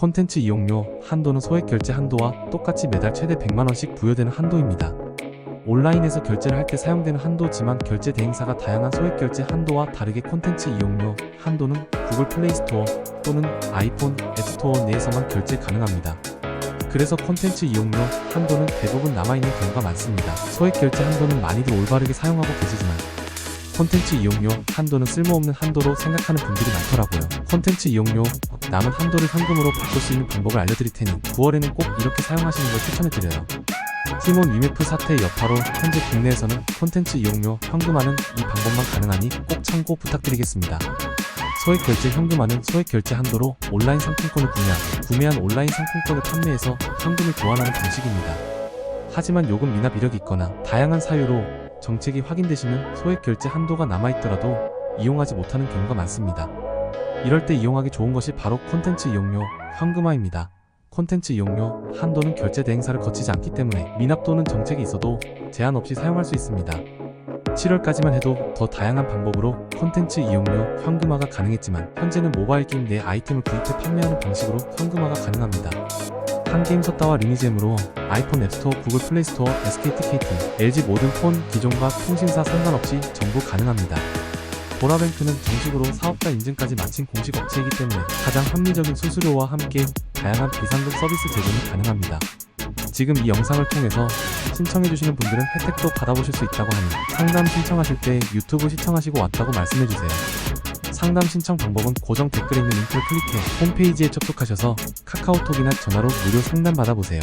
콘텐츠 이용료 한도는 소액 결제 한도와 똑같이 매달 최대 100만원씩 부여되는 한도입니다. 온라인에서 결제를 할 때 사용되는 한도지만 결제 대행사가 다양한 소액 결제 한도와 다르게 콘텐츠 이용료 한도는 구글 플레이 스토어 또는 아이폰 앱스토어 내에서만 결제 가능합니다. 그래서 콘텐츠 이용료 한도는 대부분 남아있는 경우가 많습니다. 소액 결제 한도는 많이들 올바르게 사용하고 계시지만 콘텐츠 이용료 한도는 쓸모없는 한도로 생각하는 분들이 많더라고요. 콘텐츠 이용료 남은 한도를 현금으로 바꿀 수 있는 방법을 알려드릴 테니 9월에는 꼭 이렇게 사용하시는 걸 추천해드려요. 티몬 위메프 사태 여파로 현재 국내에서는 콘텐츠 이용료 현금화는 이 방법만 가능하니 꼭 참고 부탁드리겠습니다. 소액 결제 현금화는 소액 결제 한도로 온라인 상품권을 구매하고 구매한 온라인 상품권을 판매해서 현금을 교환하는 방식입니다. 하지만 요금 미납 이력이 있거나 다양한 사유로 정책이 확인되시면 소액 결제 한도가 남아있더라도 이용하지 못하는 경우가 많습니다. 이럴 때 이용하기 좋은 것이 바로 콘텐츠 이용료 현금화입니다. 콘텐츠 이용료 한도는 결제 대행사를 거치지 않기 때문에 미납 또는 정책이 있어도 제한 없이 사용할 수 있습니다. 7월까지만 해도 더 다양한 방법으로 콘텐츠 이용료 현금화가 가능했지만 현재는 모바일 게임 내 아이템을 구입해 판매하는 방식으로 현금화가 가능합니다. 한게임 섰다와 리니지엠으로 아이폰 앱스토어, 구글 플레이스토어, SKTKT, LG 모든 폰 기종과 통신사 상관없이 전부 가능합니다. 보라뱅크는 정식으로 사업자 인증까지 마친 공식 업체이기 때문에 가장 합리적인 수수료와 함께 다양한 비상금 서비스 제공이 가능합니다. 지금 이 영상을 통해서 신청해주시는 분들은 혜택도 받아보실 수 있다고 하니 상담 신청하실 때 유튜브 시청하시고 왔다고 말씀해주세요. 상담 신청 방법은 고정 댓글에 있는 링크를 클릭해 홈페이지에 접속하셔서 카카오톡이나 전화로 무료 상담 받아보세요.